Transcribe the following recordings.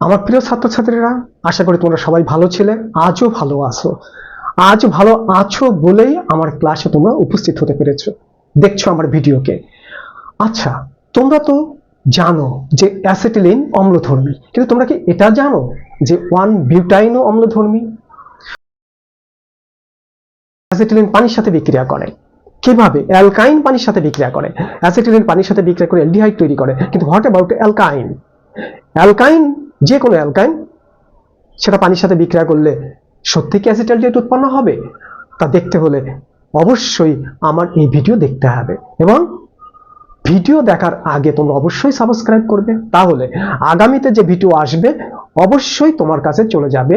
আমার প্রিয় ছাত্রছাত্রীরা, আশা করি তোমরা সবাই ভালো ছিলে, আজও ভালো আছো। আজ ভালো আছো বলেই আমার ক্লাসে তোমরা উপস্থিত হতে পেরেছ। দেখছ আমার ভিডিওকে। আচ্ছা তোমরা তো জানো যে অ্যাসিটিলিন অম্লধর্মী, কিন্তু তোমরা কি এটা জানো যে ওয়ান বিউটাইনও অম্লধর্মী? অ্যাসিটিলিন পানির সাথে বিক্রিয়া করে। কীভাবে? অ্যালকাইন পানির সাথে বিক্রিয়া করে। অ্যাসিটিলিন পানির সাথে বিক্রিয়া করে অ্যালডিহাইড তৈরি করে। কিন্তু হোয়াট অ্যাবাউট অ্যালকাইন? অ্যালকাইন যে কোনো অ্যালকাইন, সেটা পানির সাথে বিক্রিয়া করলে সত্যি কি অ্যাসিটালডিহাইড উৎপন্ন হবে? তা দেখতে হলে অবশ্যই আমার এই ভিডিও দেখতে হবে এবং ভিডিও দেখার আগে তোমরা অবশ্যই সাবস্ক্রাইব করবে। তাহলে আগামীতে যে ভিডিও আসবে, অবশ্যই তোমার কাছে চলে যাবে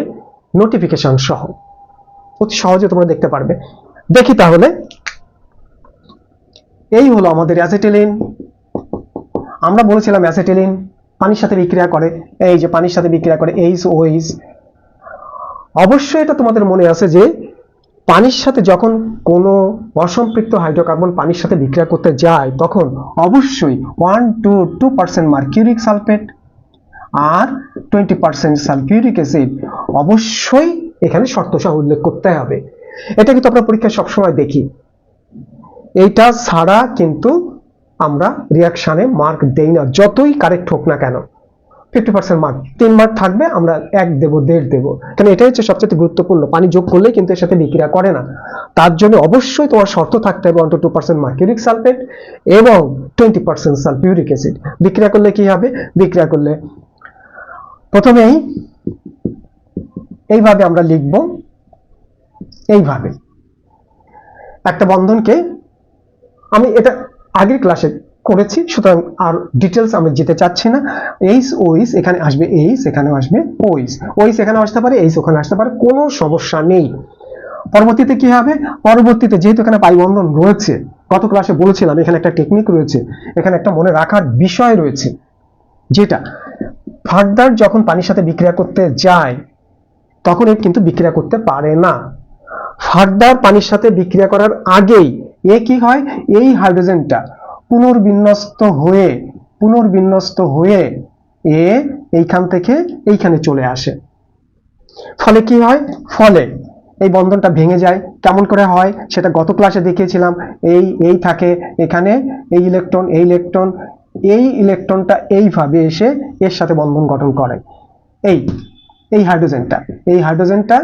নোটিফিকেশন সহ। অতি সহজে তোমরা দেখতে পারবে। দেখি তাহলে, এই হলো আমাদের অ্যাসিটিলিন। আমরা বলেছিলাম অ্যাসিটিলিন পানির সাথে বিক্রিয়া করে, এই যে পানির সাথে বিক্রিয়া করে এইচ ওইচ অবশ্যই এটা তোমাদের মনে আছে যে পানির সাথে যখন কোনো অসম্পৃক্ত হাইড্রোকার্বন পানির সাথে বিক্রিয়া করতে যায়, তখন অবশ্যই one to two percent mercuric sulphate R twenty percent sulphuric acid অবশ্যই এখানে শর্তসহ উল্লেখ করতে হবে। এটা কিন্তু আমরা পরীক্ষায় সবসময় দেখি। এইটা ছাড়া কিন্তু আমরা রিয়াকশানে মার্ক দেই না, যতই কারেক্ট হোক না কেন। ফিফটি পার্সেন্ট মার্ক তিন মার্ক থাকবে, আমরা এক দেবো, দেড় দেবো। কারণ এটাই হচ্ছে সবচেয়ে গুরুত্বপূর্ণ, পানি যোগ করলেই কিন্তু এর সাথে বিক্রিয়া করে না। তার জন্য অবশ্যই তোমার শর্ত থাকতে হবে অন্তত টু পার্সেন্ট মার্কিউরিক সালফেট এবং টোয়েন্টি পার্সেন্ট সালফিউরিক অ্যাসিড বিক্রিয়া করলে কি হবে? বিক্রিয়া করলে প্রথমেই এইভাবে আমরা লিখব, এইভাবে। একটা বন্ধনকে আমি এটা আগের ক্লাসে করেছি, সুতরাং আর ডিটেলস আমি যেতে চাচ্ছি না। এইস ওইস এখানে আসবে এইস এখানেও আসবে ওইস ওইস এখানে আসতে পারে এইস ওখানে আসতে পারে, কোনো সমস্যা নেই। পরবর্তীতে কি হবে? পরবর্তীতে যেহেতু এখানে পাই বন্ধন রয়েছে, গত ক্লাসে বলেছিলাম, এখানে একটা টেকনিক রয়েছে, এখানে একটা মনে রাখার বিষয় রয়েছে, যেটা ফার্দার যখন পানির সাথে বিক্রিয়া করতে যায়, তখন এ কিন্তু বিক্রিয়া করতে পারে না। ফার্দার পানির সাথে বিক্রিয়া করার আগেই এ কি হয়? এই হাইড্রোজেনটা পুনর্বিন্যস্ত হয়ে পুনর্বিন্যস্ত হয়ে এ এইখান থেকে এইখানে চলে আসে। ফলে কি হয়? ফলে এই বন্ধনটা ভেঙে যায়। কেমন করে হয়? সেটা গত ক্লাসে দেখিয়েছিলাম। এই এই থাকে এখানে, এই ইলেকট্রন এই ইলেকট্রন এই ইলেকট্রনটা এইভাবে এসে এর সাথে বন্ধন গঠন করে। এই এই হাইড্রোজেনটা এই হাইড্রোজেনটা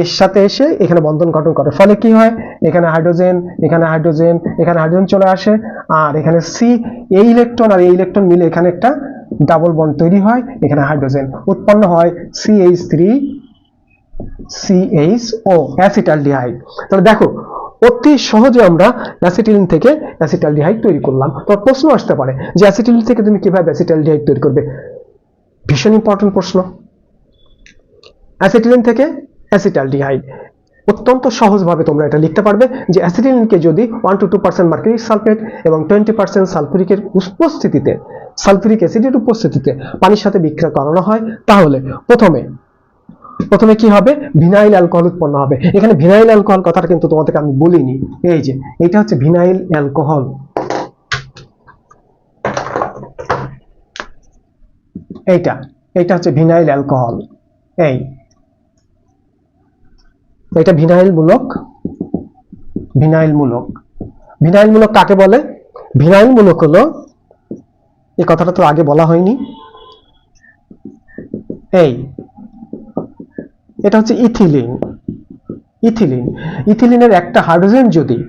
এর সাথে এসে এখানে বন্ধন গঠন করে। ফলে কি হয়? এখানে হাইড্রোজেন এখানে হাইড্রোজেন এখানে হাইড্রোজেন চলে আসে। আর এখানে সি এই ইলেকট্রন আর এই ইলেকট্রন মিলে এখানে একটা ডাবল বন্ড তৈরি হয়, এখানে হাইড্রোজেন। উৎপন্ন হয় CH three CH O acetaldehyde তাহলে দেখো, অতি সহজে আমরা অ্যাসিটিলিন থেকে অ্যাসিটালডিহাইড তৈরি করলাম। তো প্রশ্ন আসতে পারে যে অ্যাসিটিলিন থেকে তুমি কীভাবে অ্যাসিটালডিহাইড তৈরি করবে? ভীষণ ইম্পর্টেন্ট প্রশ্ন। অ্যাসিটিলিন থেকে অ্যাসিটালডিহাইড। অত্যন্ত সহজভাবে তোমরা এটা লিখতে পারবে যে অ্যাসিটিলিনকে যদি one to two percent mercuric sulphate এবং টোয়েন্টি পার্সেন্ট সালফুরিকের উপস্থিতিতে সালফুরিক অ্যাসিডের উপস্থিতিতে পানির সাথে বিক্রিয়া করানো হয়, তাহলে প্রথমে প্রথমে কি হবে? ভিনাইল অ্যালকোহল উৎপন্ন হবে। এখানে ভিনাইল অ্যালকোহল কথাটা কিন্তু তোমাদেরকে আমি বলিনি। এই যে এটা হচ্ছে ভিনাইল অ্যালকোহল। এইটা এটা হচ্ছে ভিনাইল অ্যালকোহল। এই এটা ভিনাইল মূলক ভিনাইল মূলক ভিনাইল মূলক কাকে বলে? ভিনাইল মূলক হলো, এই কথাটা তো আগে বলা হয়নি। এই, এটা হচ্ছে ইথিলিন। ইথিলিন, ইথিলিনের একটা হাইড্রোজেন যদি,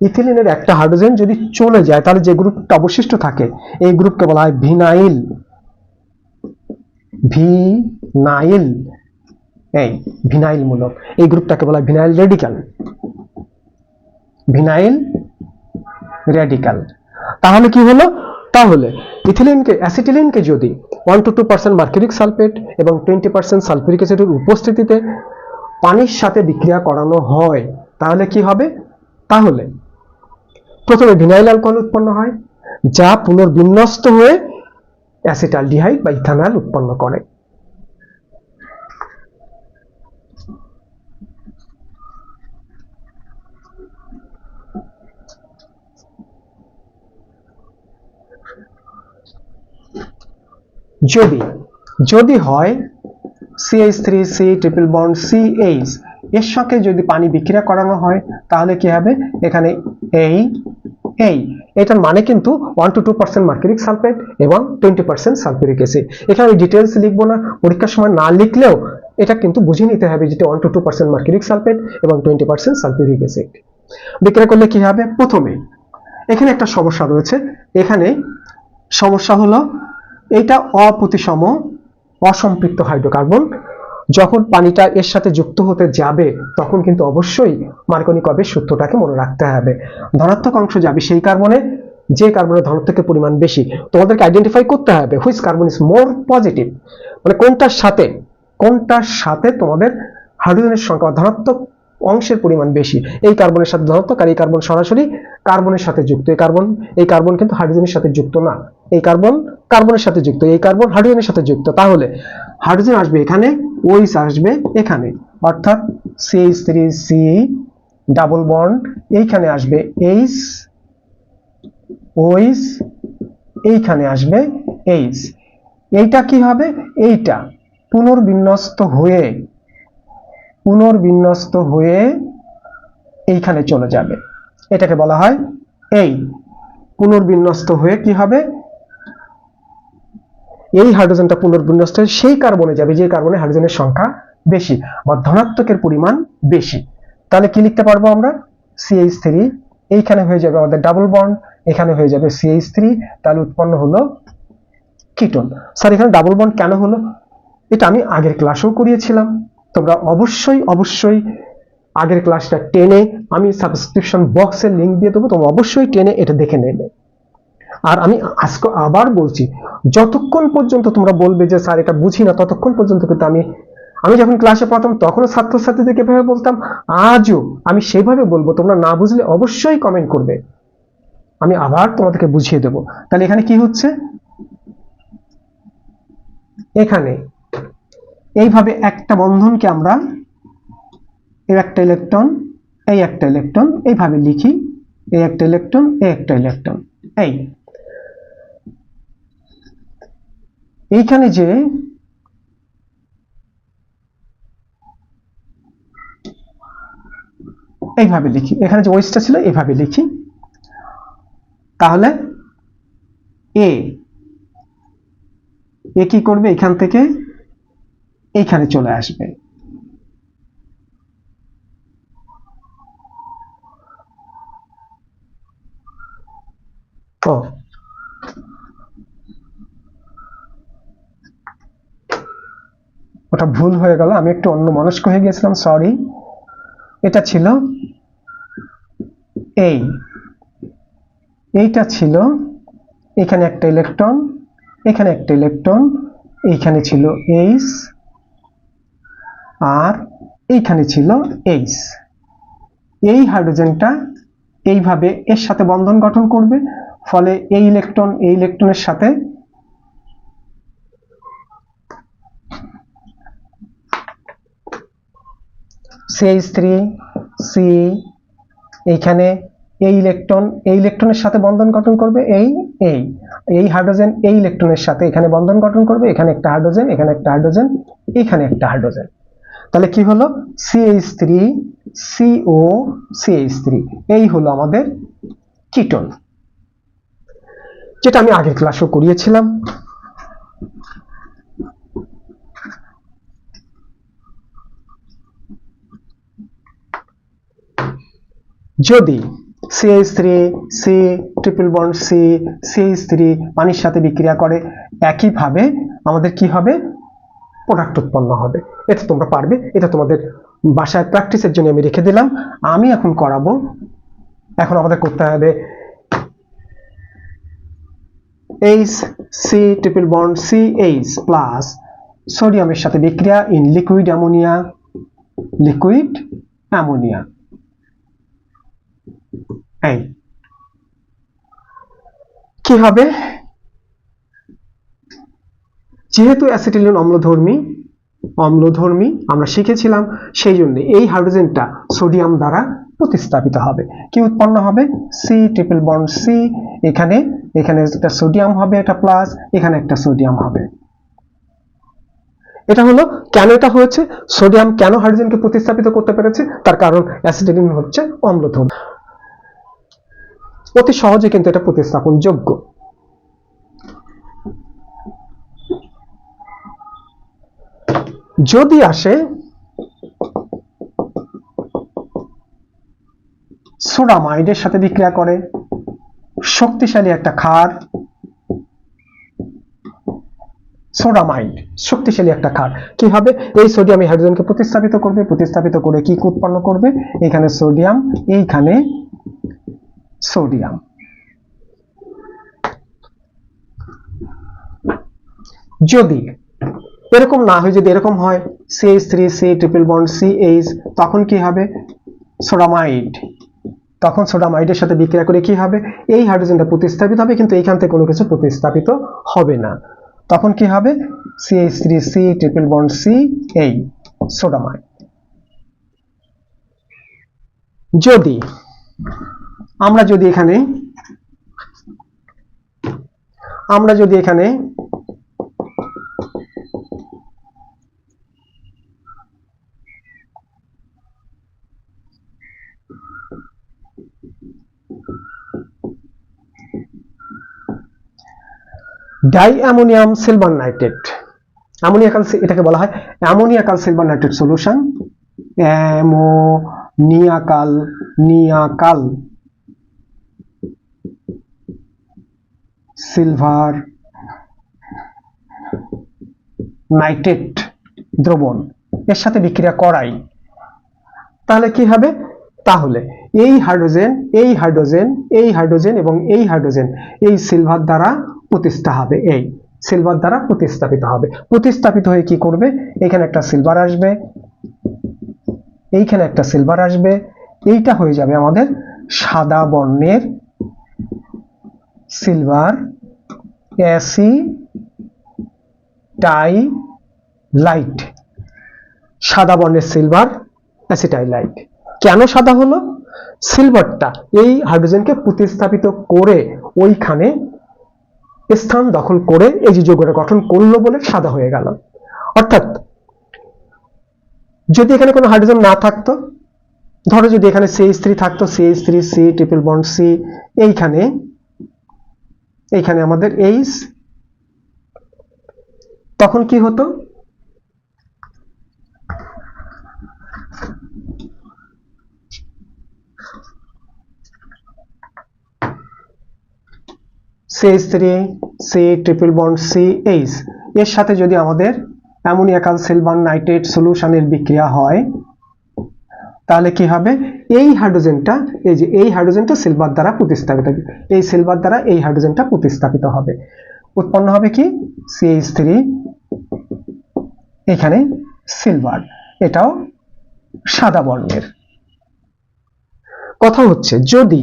ইথিলিনের একটা হাইড্রোজেন যদি চলে যায়, তাহলে যে গ্রুপটা অবশিষ্ট থাকে, এই গ্রুপকে বলা হয় ভিনাইল। ভিনাইল। এই ভিনাইল মূলক এই গ্রুপটাকে বলা হয় ভিনাইল রেডিক্যাল ভিনাইল রেডিক্যাল তাহলে কি হলো? তাহলে ইথিলিনকে, অ্যাসিটিলিনকে যদি one to two percent mercuric sulphate এবং টোয়েন্টি পার্সেন্ট সালফিউরিক অ্যাসিডের উপস্থিতিতে পানির সাথে বিক্রিয়া করানো হয়, তাহলে কি হবে? তাহলে প্রথমে ভিনাইল অ্যালকোহল উৎপন্ন হয়, যা পুনর্বিন্যস্ত হয়ে অ্যাসিটালডিহাইড বা ইথানল উৎপন্ন করে। যদি যদি হয় CH three C triple bond C H এর সঙ্গে যদি পানি বিক্রিয়া করানো হয়, তাহলে কি হবে? এখানে এই এই, এটার মানে কিন্তু one to two percent mercuric sulphate এবং টোয়েন্টি পার্সেন্ট সালফিউরিক অ্যাসিড এখানে আমি ডিটেলস লিখব না, পরীক্ষার সময় না লিখলেও এটা কিন্তু বুঝে নিতে হবে যেটা one to two percent mercuric sulphate এবং টোয়েন্টি পার্সেন্ট সালফিউরিক অ্যাসিড বিক্রিয়া করলে কি হবে? প্রথমে, এখানে একটা সমস্যা রয়েছে। এখানে সমস্যা হলো এটা অপ্রতিসম, অসম্পৃক্ত হাইড্রোকার্বন। যখন পানিটা এর সাথে যুক্ত হতে যাবে, তখন কিন্তু অবশ্যই মার্কনিকবের সূত্রটাকে মনে রাখতে হবে। ধনাত্মক অংশ যাবে সেই কার্বনে, যে কার্বনের ধনাত্মকের পরিমাণ বেশি। তোমাদেরকে আইডেন্টিফাই করতে হবে which carbon is more positive মানে কোনটার সাথে কোনটার সাথে তোমাদের হাইড্রোজেনের সংখ্যা ধনাত্মক অংশের পরিমাণ বেশি। এই কার্বনের সাথে ধনাত্মক আর এই কার্বন সরাসরি কার্বনের সাথে যুক্ত। এই কার্বন এই কার্বন কিন্তু হাইড্রোজেনের সাথে যুক্ত না। এই কার্বন কার্বনের সাথে যুক্ত। এই কার্বন হাইড্রোজেনের সাথে যুক্ত। তাহলে হাইড্রোজেন আসবে এখানে ওইস আসবে এখানে। অর্থাৎ CH three C double bond এইখানে আসবে এইচ ওইস এইখানে আসবে এইচ এইটা কি হবে? এইটা পুনর্বিন্যস্ত হয়ে পুনর্বিন্যস্ত হয়ে এইখানে চলে যাবে। এটাকে বলা হয় এই। পুনর্বিন্যস্ত হয়ে কি হবে? এই হাইড্রোজেনটা পুনর্বিন্যস্ত হয়ে সেই কার্বনে যাবে, যে কার্বনে হাইড্রোজেনের সংখ্যা বেশি বা ধনাত্মকের পরিমাণ বেশি। তাহলে কি লিখতে পারব আমরা? সিএইচ থ্রি এইখানে হয়ে যাবে আমাদের ডাবল বন্ড এখানে হয়ে যাবে সিএইচ থ্রি তাহলে উৎপন্ন হলো কিটন স্যার এখানে ডাবল বন্ড কেন হলো? এটা আমি আগের ক্লাসেও করিয়েছিলাম। তোমরা অবশ্যই অবশ্যই আগের ক্লাসটা টেনে, আমি সাবস্ক্রিপশন বক্সের লিংক দিয়ে দেবো, তোমরা অবশ্যই টেনে এটা দেখে নেবে। আর আমি আজকে আবার বলছি, যতক্ষণ পর্যন্ত তোমরা বলবে যে, স্যার, এটা বুঝি না, ততক্ষণ পর্যন্ত কিন্তু আমি আমি যখন ক্লাসে পড়তাম, তখনও ছাত্রছাত্রীদেরকে এভাবে বলতাম, আজও আমি সেভাবে বলব, তোমরা না বুঝলে অবশ্যই কমেন্ট করবে। আমি আবার তোমাদেরকে বুঝিয়ে দেবো। তাহলে এখানে কি হচ্ছে? এখানে এইভাবে একটা বন্ধনকে আমরা এই একটা ইলেকট্রন, এই একটা ইলেকট্রন এইভাবে লিখি, এই একটা ইলেকট্রন, এই একটা ইলেকট্রন। এই এইখানে যে এইভাবে লিখি, এখানে যে ওয়েস্টটা ছিল এইভাবে লিখি। তাহলে এ এ কি করবে এখান থেকে? এইখানে চলে আসবে। ও। ওটা ভুল হয়ে গেল আমি একটু অন্য মনস্ক হয়ে গিয়েছিলাম সরি এটা ছিল এই। এইটা ছিল এখানে একটা ইলেকট্রন এখানে একটা ইলেকট্রন এইখানে ছিল এইচ আর এইখানে ছিল এইচ এই হাইড্রোজেনটা এইভাবে এর সাথে বন্ধন গঠন করবে, ফলে এই ইলেকট্রন এই ইলেকট্রনের সাথে সিএইচ থ্রি সি এইখানে এই ইলেকট্রন এই ইলেকট্রনের সাথে বন্ধন গঠন করবে এই এই এই হাইড্রোজেন এই ইলেকট্রনের সাথে এখানে বন্ধন গঠন করবে, এখানে একটা হাইড্রোজেন এখানে একটা হাইড্রোজেন এখানে একটা হাইড্রোজেন তাহলে কি হলো? CH three CO CH three এই হলো আমাদের কিটোন যেটা আমি আগের ক্লাসেও করিয়েছিলাম। যদি CH three C triple bond C CH three পানির সাথে বিক্রিয়া করে, একইভাবে আমাদের কি হবে? প্রোডাক্ট উৎপন্ন হবে। এটা তোমরা পারবে। এটা তোমাদের বাসায় প্র্যাকটিসের জন্য আমি রেখে দিলাম। আমি এখন করাবো। এখন আমাদের করতে হবে H C triple bond C H plus সোডিয়ামের সাথে বিক্রিয়া in liquid ammonia liquid ammonia এই। কি হবে? যেহেতু অ্যাসিটিলিন অম্লধর্মী অম্লধর্মী আমরা শিখেছিলাম, সেই জন্য এই হাইড্রোজেনটা সোডিয়াম দ্বারা প্রতিস্থাপিত হবে। কি উৎপন্ন হবে? সি ট্রিপল বন্ড সি এখানে এখানে একটা সোডিয়াম হবে একটা প্লাস এখানে একটা সোডিয়াম হবে। এটা হলো কেন এটা হয়েছে? সোডিয়াম কেন হাইড্রোজেনকে প্রতিস্থাপিত করতে পেরেছে? তার কারণ অ্যাসিডিন হচ্ছে অম্লধর্ম। অতি সহজে কিন্তু এটা প্রতিস্থাপন যোগ্য যদি আসে সোডামাইডের সাথে বিক্রিয়া করে, শক্তিশালী একটা ক্ষার সোডামাইড শক্তিশালী একটা ক্ষার কি হবে? এই সোডিয়াম এই হাইড্রোজেনকে প্রতিস্থাপিত করবে, প্রতিস্থাপিত করে কি উৎপন্ন করবে? এখানে সোডিয়াম এইখানে সোডিয়াম যদি এরকম না হয় যদি এরকম হয় CH three C triple bond C H তখন কি হবে? সোডামাইড তখন সোডামাইডের সাথে বিক্রিয়া করে কি হবে? এই হাইড্রোজেনটা প্রতিস্থাপিত হবে, কিন্তু এইখান থেকে কোনো কিছু প্রতিস্থাপিত হবে না। তখন কি হবে? CH three C triple bond C এই সোডামাইড যদি আমরা যদি এখানে, আমরা যদি এখানে di ammonium silver nitrate ammoniacal এটাকে বলা হয় ammoniacal silver nitrate solution ammoniacal নিয়াকাল silver nitrate দ্রবণ। এর সাথে বিক্রিয়া করাই। তাহলে কি হবে? তাহলে এই হাইড্রোজেন এই হাইড্রোজেন এই হাইড্রোজেন এবং এই হাইড্রোজেন এই সিলভার দ্বারা প্রতিষ্ঠা হবে, এই সিলভার দ্বারা প্রতিস্থাপিত হবে। প্রতিস্থাপিত হয়ে কি করবে? এখানে একটা সিলভার আসবে, এইখানে একটা সিলভার আসবে, এইটা হয়ে যাবে আমাদের সাদা বর্ণের সিলভার অ্যাসি টাই লাইট সাদা বর্ণের সিলভার অ্যাসিটাইলাইট কেন সাদা হলো? সিলভারটা এই হাইড্রোজেনকে প্রতিস্থাপিত করে ওইখানে স্থান দখল করে এই যে যৌগটা গঠন করল বলে সাদা হয়ে গেল। অর্থাৎ যদি এখানে কোনো হাইড্রোজেন না থাকতো, ধরো যদি এখানে সিএইচ স্ত্রী থাকতো, সে স্ত্রী সি ট্রিপল বন্ড, সি, এইখানে এইখানে আমাদের এইচ, তখন কি হতো? CH three C triple bond C H এর সাথে যদি আমাদের অ্যামোনিয়াকাল সিলভার নাইট্রেট সলিউশনের বিক্রিয়া হয়, তাহলে কি হবে? এই হাইড্রোজেনটা, এই যে এই হাইড্রোজেনটা সিলভার দ্বারা প্রতিস্থাপিত হবে এই সিলভার দ্বারা এই হাইড্রোজেনটা প্রতিস্থাপিত হবে। উৎপন্ন হবে কি? সিএইচ থ্রি এখানে সিলভার, এটাও সাদা বর্ণের। কথা হচ্ছে যদি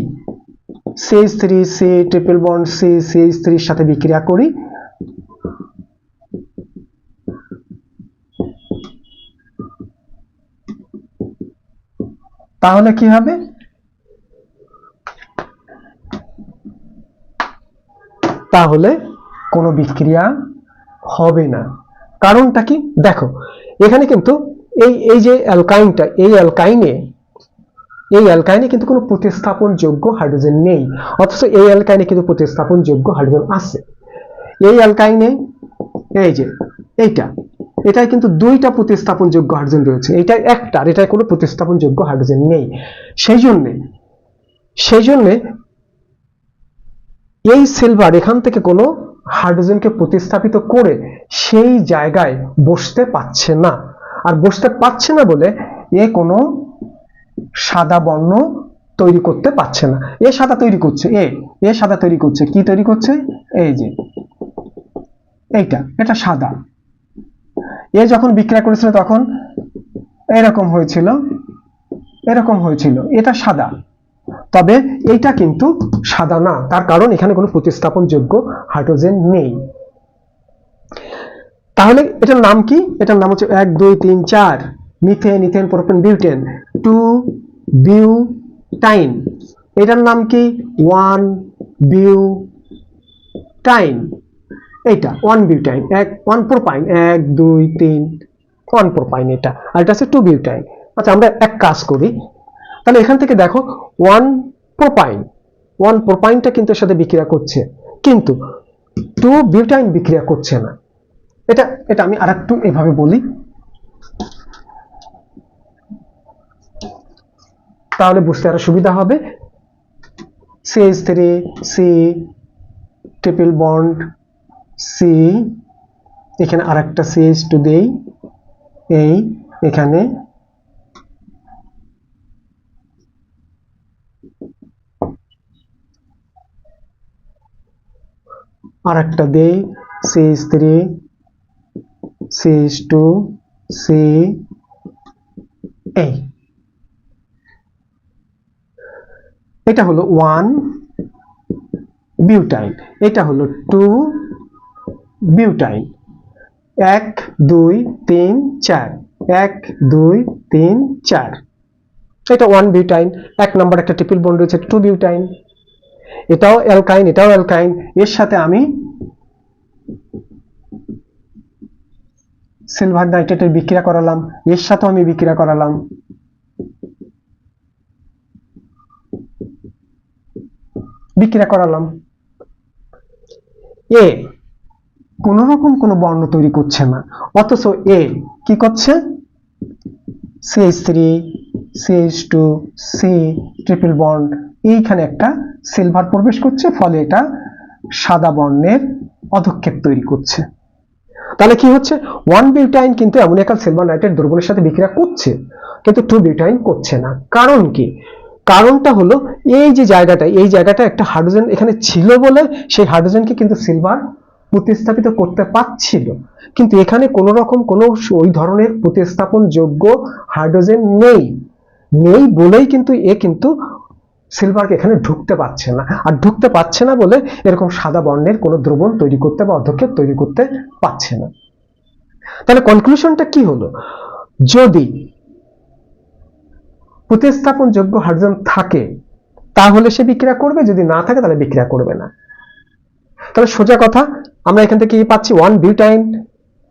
CH three C triple bond C CH থ্রির সাথে বিক্রিয়া করি। তাহলে কি হবে? তাহলে কোনো বিক্রিয়া হবে না। কারণটা কি? দেখো, এখানে কিন্তু এই এই যে অ্যালকাইনটা এই অ্যালকাইনে এই অ্যালকাইনে কিন্তু কোনো প্রতিস্থাপন যোগ্য হাইড্রোজেন নেই, অথচ এই অ্যালকাইনে কিন্তু প্রতিস্থাপন যোগ্য হাইড্রোজেন আছে। এই অ্যালকাইনে, এই যে, এইটা এটাই কিন্তু দুইটা প্রতিস্থাপন যোগ্য হাইড্রোজেন রয়েছে। এটা একটা, আর এটাই কোনো প্রতিস্থাপন যোগ্য হাইড্রোজেন নেই। সেই জন্যে সেই জন্যে এই সিলভার এখান থেকে কোনো হাইড্রোজেনকে প্রতিস্থাপিত করে সেই জায়গায় বসতে পারছে না। আর বসতে পারছে না বলে এ কোনো সাদা বর্ণ তৈরি করতে পারছে না। এ সাদা তৈরি করছে, এ এ সাদা তৈরি করছে, কি তৈরি করছে? এই যে, এইটা, এটা সাদা। এ যখন বিক্রিয়া করেছিল তখন এরকম হয়েছিল এরকম হয়েছিল, এটা সাদা। তবে এইটা কিন্তু সাদা না, তার কারণ এখানে কোনো প্রতিস্থাপন যোগ্য হাইড্রোজেন নেই। তাহলে এটার নাম কি? এটার নাম হচ্ছে এক, দুই, তিন, চার। Methane, ethane, propane, butane. Two butyne. এটার নাম কি? ওয়ান বিউ টাইন এইটা, ওয়ান বিউটাইন। এক, ওয়ান প্রোপাইন। এক, দুই, তিন, ওয়ান প্রোপাইন এটা। আর এটা হচ্ছে টু বিউটাইন। আচ্ছা আমরা এক কাজ করি। তাহলে এখান থেকে দেখো, ওয়ান প্রোপাইন। ওয়ান প্রোপাইনটা কিন্তু এর সাথে বিক্রিয়া করছে। কিন্তু টু বিউটাইন বিক্রিয়া করছে না। এটা এটা আমি আরেকটু এভাবে বলি। তাহলে বুঝতে আরও সুবিধা হবে। CH three C triple bond C এখানে আরেকটা সিএইচ টু দেই। এই, এখানে। আর একটা দেই CH three CH two C এই। এটা হলো ওয়ান বিউটাইন এটা হলো টু বিউটাইন এক, দুই, তিন, চার, এক, দুই, তিন, চার। এটা ওয়ান বিউটাইন এক নম্বর একটা ট্রিপল বন্ড রয়েছে টু বিউটাইন এটাও অ্যালকাইন এটাও অ্যালকাইন এর সাথে আমি সিলভার নাইট্রেটের বিক্রিয়া করালাম, এর সাথেও আমি বিক্রিয়া করালাম। বিক্রিয়া করালাম। এ কোন রকম কোনো বর্ণ তৈরি করছে না। অথচ এ কি করছে? CH three CH two C triple bond এইখানে একটা সিলভার প্রবেশ করছে, ফলে এটা সাদা বর্ণের অধক্ষেপ তৈরি করছে। তাহলে কি হচ্ছে? ওয়ান বিউটাইন কিন্তু অ্যামোনিয়াকাল সিলভার নাইট্রেট দ্রবণের সাথে বিক্রিয়া করছে, কিন্তু টু বিউটাইন করছে না। কারণ কি? কারণটা হলো এই যে জায়গাটা, এই জায়গাটা একটা হাইড্রোজেন এখানে ছিল বলে সেই হাইড্রোজেনকে কিন্তু সিলভার প্রতিস্থাপিত করতে পারছিল। কিন্তু এখানে কোন রকম কোনো ওই ধরনের প্রতিস্থাপন যোগ্য হাইড্রোজেন নেই। নেই বলেই কিন্তু এ কিন্তু সিলভারকে এখানে ঢুকতে পারছে না। আর ঢুকতে পারছে না বলে এরকম সাদা বর্ণের কোনো দ্রবণ তৈরি করতে বা অধ্যক্ষেপ তৈরি করতে পারছে না। তাহলে কনক্লুশনটা কি হলো? যদি প্রতিস্থাপন যোগ্য হাইড্রোজেন থাকে, তাহলে সে বিক্রিয়া করবে, যদি না থাকে তাহলে বিক্রিয়া করবে না। তাহলে সোজা কথা, আমরা এখান থেকে কি পাচ্ছি one butyne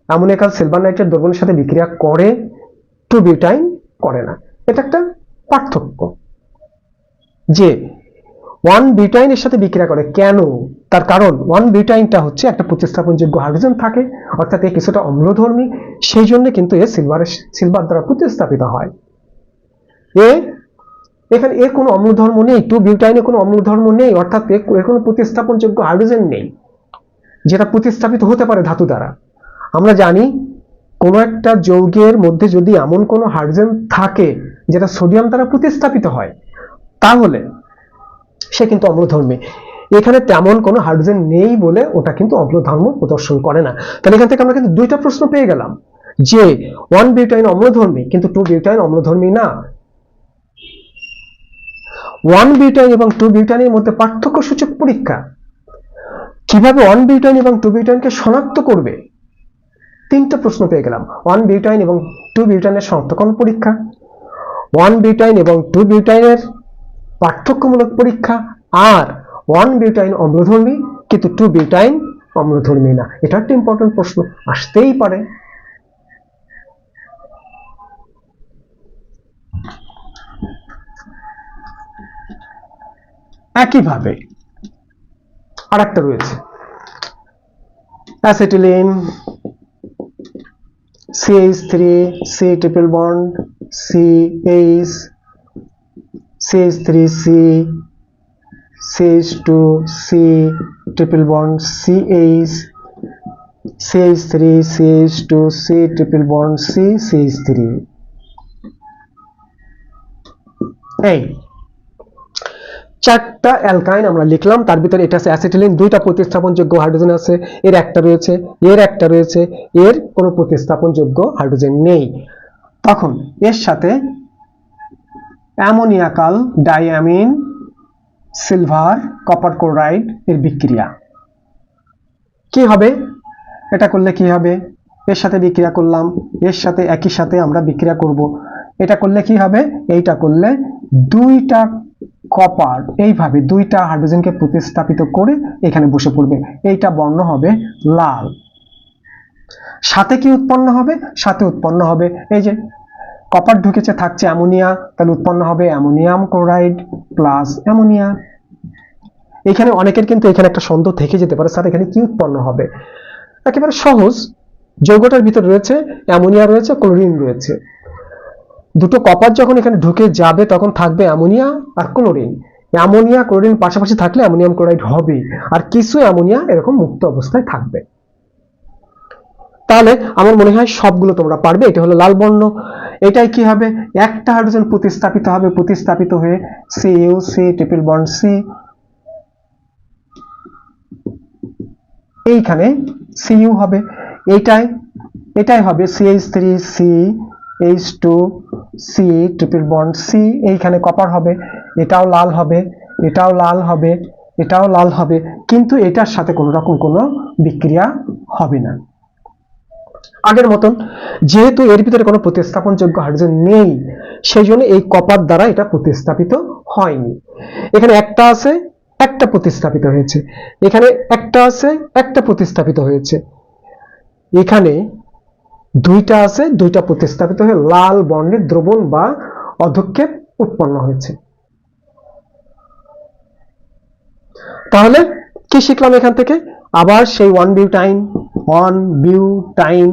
ammoniacal silver nitrate দ্রবণের সাথে বিক্রিয়া করে টু বিউটাইন করে না। এটা একটা পার্থক্য যে ওয়ান বিউটাইনের সাথে বিক্রিয়া করে কেন? তার কারণ ওয়ান বিউটাইনটা হচ্ছে একটা প্রতিস্থাপনযোগ্য হাইড্রোজেন থাকে, অর্থাৎ এ কিছুটা অম্লধর্মী, সেই জন্য কিন্তু এ সিলভারের সিলভার দ্বারা প্রতিস্থাপিত হয়। এ? এখানে এর কোনো অম্লধর্ম নেই, টু বিউটাইনে কোনো অম্লধর্ম নেই, অর্থাৎ এর কোনো প্রতিস্থাপনযোগ্য হাইড্রোজেন নেই, যেটা প্রতিস্থাপিত হতে পারে ধাতু দ্বারা। আমরা জানি কোনো একটা যৌগের মধ্যে যদি এমন কোনো হাইড্রোজেন থাকে যেটা সোডিয়াম দ্বারা প্রতিস্থাপিত হয়, তাহলে সে কিন্তু অম্লধর্মী এখানে তেমন কোনো হাইড্রোজেন নেই বলে ওটা কিন্তু অম্লধর্ম প্রদর্শন করে না। তাহলে এখান থেকে আমরা কিন্তু দুইটা প্রশ্ন পেয়ে গেলাম, যে ওয়ান বিউটাইন অম্লধর্মী কিন্তু টু বিউটাইন অম্লধর্মী না। ওয়ান বিউটাইন এবং টু বিউটাইনের মধ্যে পার্থক্য সূচক পরীক্ষা। কীভাবে ওয়ান বিউটাইন এবং টু বিউটাইনকে শনাক্ত করবে? তিনটা প্রশ্ন পেয়ে গেলাম। ওয়ান বিউটাইন এবং টু বিউটাইনের শনাক্তকরণ পরীক্ষা ওয়ান বিউটাইন এবং টু বিউটাইনের পার্থক্যমূলক পরীক্ষা, আর ওয়ান বিউটাইন অম্লধর্মী, কিন্তু টু বিউটাইন অম্লধর্মী না। এটা একটা ইম্পর্টেন্ট প্রশ্ন, আসতেই পারে। একইভাবে আর একটা রয়েছে। Acetylene C H three C triple bond c H C H three C CH two C triple bond c H C H three C H two C triple bond C C H three এই চারটা অ্যালকাইন আমরা লিখলাম, তার ভিতরে এটা আছে acetylene, দুইটা প্রতিস্থাপনযোগ্য hydrogen আছে, এর একটা রয়েছে, এর একটা রয়েছে, এর কোনো প্রতিস্থাপনযোগ্য হাইড্রোজেন নেই। তখন এর সাথে ammoniacal diammine silver, copper chloride এর বিক্রিয়া। কি হবে? এটা করলে কি হবে? এর সাথে বিক্রিয়া করলাম, এর সাথে একই সাথে আমরা বিক্রিয়া করব। এটা করলে কি হবে? এইটা করলে দুইটা কপার, এইভাবে দুইটা হাইড্রোজেনকে প্রতিস্থাপিত করে এখানে বসে পড়বে। এইটা বর্ণ হবে লাল। সাথে কি উৎপন্ন হবে? সাথে উৎপন্ন হবে এই যে কপার ঢুকেছে, থাকছে অ্যামোনিয়া, তাহলে উৎপন্ন হবে অ্যামোনিয়াম ক্লোরাইড প্লাস অ্যামোনিয়া। এখানে অনেকের কিন্তু এখানে একটা সন্দেহ থেকে যেতে পারে। স্যার, এখানে কি উৎপন্ন হবে? একেবারে সহজ। যৌগটার ভিতরে রয়েছে অ্যামোনিয়া, রয়েছে ক্লোরিন, রয়েছে। দুটো কপার যখন এখানে ঢুকে যাবে তখন থাকবে অ্যামোনিয়া আর ক্লোরিন। অ্যামোনিয়া, ক্লোরিন পাশাপাশি থাকলে অ্যামোনিয়াম ক্লোরাইড হবে আর কিছু অ্যামোনিয়া এরকম মুক্ত অবস্থায় থাকবে। তাহলে আমার মনে হয় সবগুলো তোমরা পারবে, এটা হলো লাল বর্ণ এটাই কি হবে? একটা হাইড্রোজেন প্রতিস্থাপিত হবে, প্রতিস্থাপিত হয়ে C U C triple bond C এইখানে সিইউ হবে। এইটাই, এটাই হবে CH three C H two C triple bond C এইখানে কপার হবে, এটাও লাল হবে, এটাও লাল হবে, এটাও লাল হবে, কিন্তু এটার সাথে কোনো রকম কোনো বিক্রিয়া হবে না। আগের মতন, যেহেতু এর ভিতরে কোনো প্রতিস্থাপনযোগ্য হাইড্রোজেন নেই সেই জন্য এই কপার দ্বারা এটা প্রতিস্থাপিত হয়নি। এখানে একটা আছে, একটা প্রতিস্থাপিত হয়েছে। এখানে একটা আছে, একটা প্রতিস্থাপিত হয়েছে। এখানে দুইটা আছে, দুইটা প্রতিস্থাপিত হয়ে লাল বর্ণের দ্রবণ বা অধক্ষেপ উৎপন্ন হয়েছে। তাহলে কি শিখলাম এখান থেকে? আবার সেই one butyne one butyne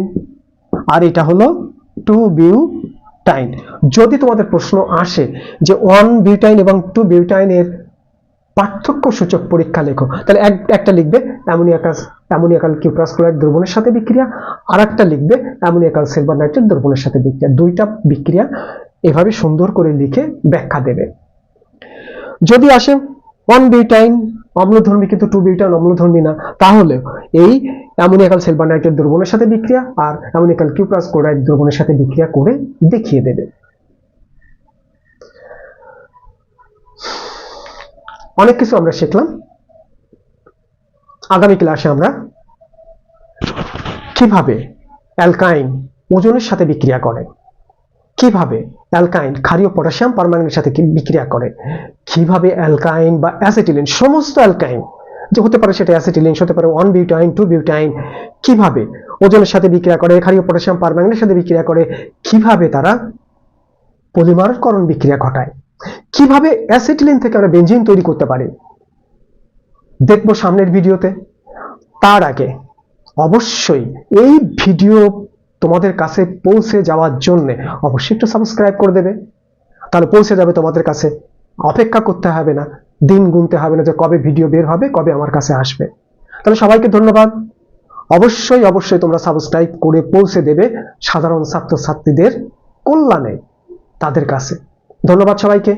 আর এটা হলো টু বিউটাইন যদি তোমাদের প্রশ্ন আসে যে ওয়ান বিউটাইন এবং টু বিউটাইনের পার্থক্য সূচক পরীক্ষা লেখো। তাহলে এক, একটা লিখবে অ্যামোনিয়াকাল অ্যামোনিয়াকাল কিউপ্রাস ক্লোরাইড দ্রবণের সাথে বিক্রিয়া। আর একটা লিখবে অ্যামোনিয়াকাল সিলভার নাইট্রেট দ্রবণের সাথে বিক্রিয়া। দুইটা বিক্রিয়া এভাবে সুন্দর করে লিখে ব্যাখ্যা দেবে। যদি আসে ওয়ান বিউটাইন অম্লধর্মী কিন্তু টু বিউটাইন অম্লধর্মী না, তাহলে এই অ্যামোনিয়াকাল সিলভার নাইট্রেট দ্রবণের সাথে বিক্রিয়া আর অ্যামোনিয়াকাল কিউপ্রাস ক্লোরাইড দ্রবণের সাথে বিক্রিয়া করে দেখিয়ে দেবে। অনেক কিছু আমরা শিখলাম। আগামী ক্লাসে আমরা কীভাবে অ্যালকাইন ওজনের সাথে বিক্রিয়া করে? কীভাবে অ্যালকাইন ক্ষারীয় পটাশিয়াম পারম্যাঙ্গানেটের সাথে বিক্রিয়া করে? কীভাবে অ্যালকাইন বা অ্যাসিটিলিন, সমস্ত অ্যালকাইন, যে হতে পারে সেটা অ্যাসিটিলিন, হতে পারে ওয়ান বিউটাইন টু বিউটাইন কীভাবে ওজনের সাথে বিক্রিয়া করে, ক্ষারীয় পটাশিয়াম পারম্যাঙ্গানেটের সাথে বিক্রিয়া করে, কীভাবে তারা পলিমারকরণ বিক্রিয়া ঘটায়? কীভাবে অ্যাসিটিলিন থেকে আমরা বেঞ্জিন তৈরি করতে পারি? দেখব সামনের ভিডিওতে। তার আগে, অবশ্যই এই ভিডিও তোমাদের কাছে পৌঁছে যাওয়ার জন্য অবশ্যই একটু সাবস্ক্রাইব করে দেবে। তাহলে পৌঁছে যাবে তোমাদের কাছে। অপেক্ষা করতে হবে না। দিন গুনতে হবে না যে কবে ভিডিও বের হবে, কবে আমার কাছে আসবে। তাহলে সবাইকে ধন্যবাদ। অবশ্যই অবশ্যই তোমরা সাবস্ক্রাইব করে পৌঁছে দেবে সাধারণ ছাত্রছাত্রীদের কল্যাণে তাদের কাছে। ধন্যবাদ সবাইকে।